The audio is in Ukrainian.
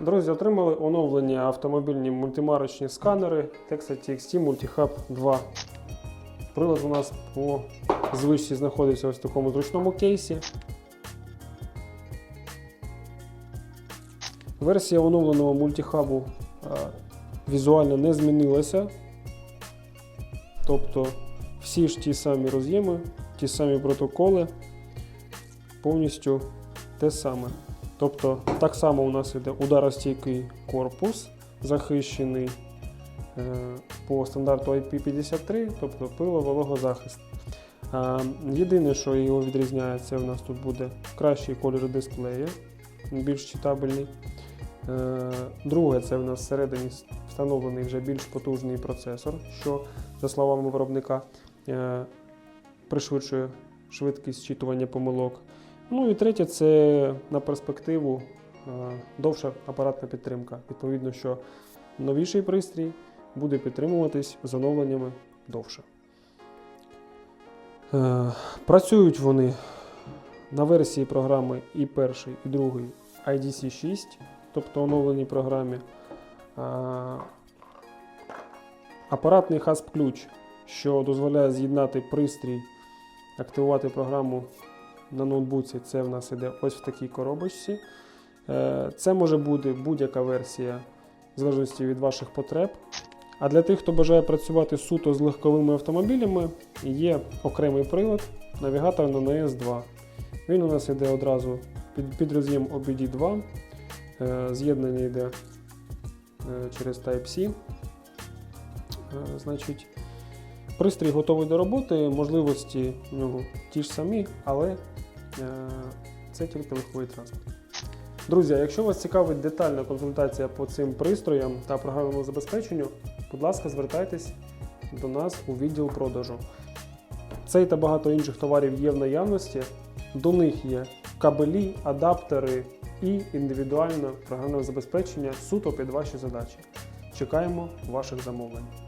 Друзі, отримали оновлені автомобільні мультимарочні сканери Texas TXT Multihub 2. Прилад у нас по звичці знаходиться ось в такому зручному кейсі. Версія оновленого мультихабу е, візуально не змінилася. Тобто всі ж ті самі роз'єми, ті самі протоколи, повністю те саме. Тобто так само у нас йде ударостійкий корпус, захищений е, по стандарту IP53, тобто пило-вологозахист. Єдине, що його відрізняє, це у нас тут буде кращий кольор дисплея, більш читабельний. Е, Друге, це в нас всередині встановлений вже більш потужний процесор, що, за словами виробника, е, пришвидшує швидкість зчитування помилок. Ну і третє, це на перспективу е, довша апаратна підтримка. Відповідно, що новіший пристрій буде підтримуватись з оновленнями довше. Е, Працюють вони на версії програми і перший, і другий IDC 6, тобто оновленій програмі. Апаратний hasp-ключ, що дозволяє з'єднати пристрій, активувати програму на ноутбуці, це в нас іде ось в такій коробочці. Е, Це може бути будь-яка версія, в залежності від ваших потреб. А для тих, хто бажає працювати суто з легковими автомобілями, є окремий прилад навігатор на NS2. Він у нас йде одразу під, під роз'єм OBD2. Е, З'єднання йде е, через Type-C. Значить, пристрій готовий до роботи, можливості в нього ті ж самі, але е, це тільки легковий транспорт. Друзі, якщо вас цікавить детальна консультація по цим пристроям та програмному забезпеченню, будь ласка, звертайтесь до нас у відділ продажу. Цей та багато інших товарів є в наявності. До них є кабелі, адаптери і індивідуальне програмне забезпечення суто під ваші задачі. Чекаємо ваших замовлень.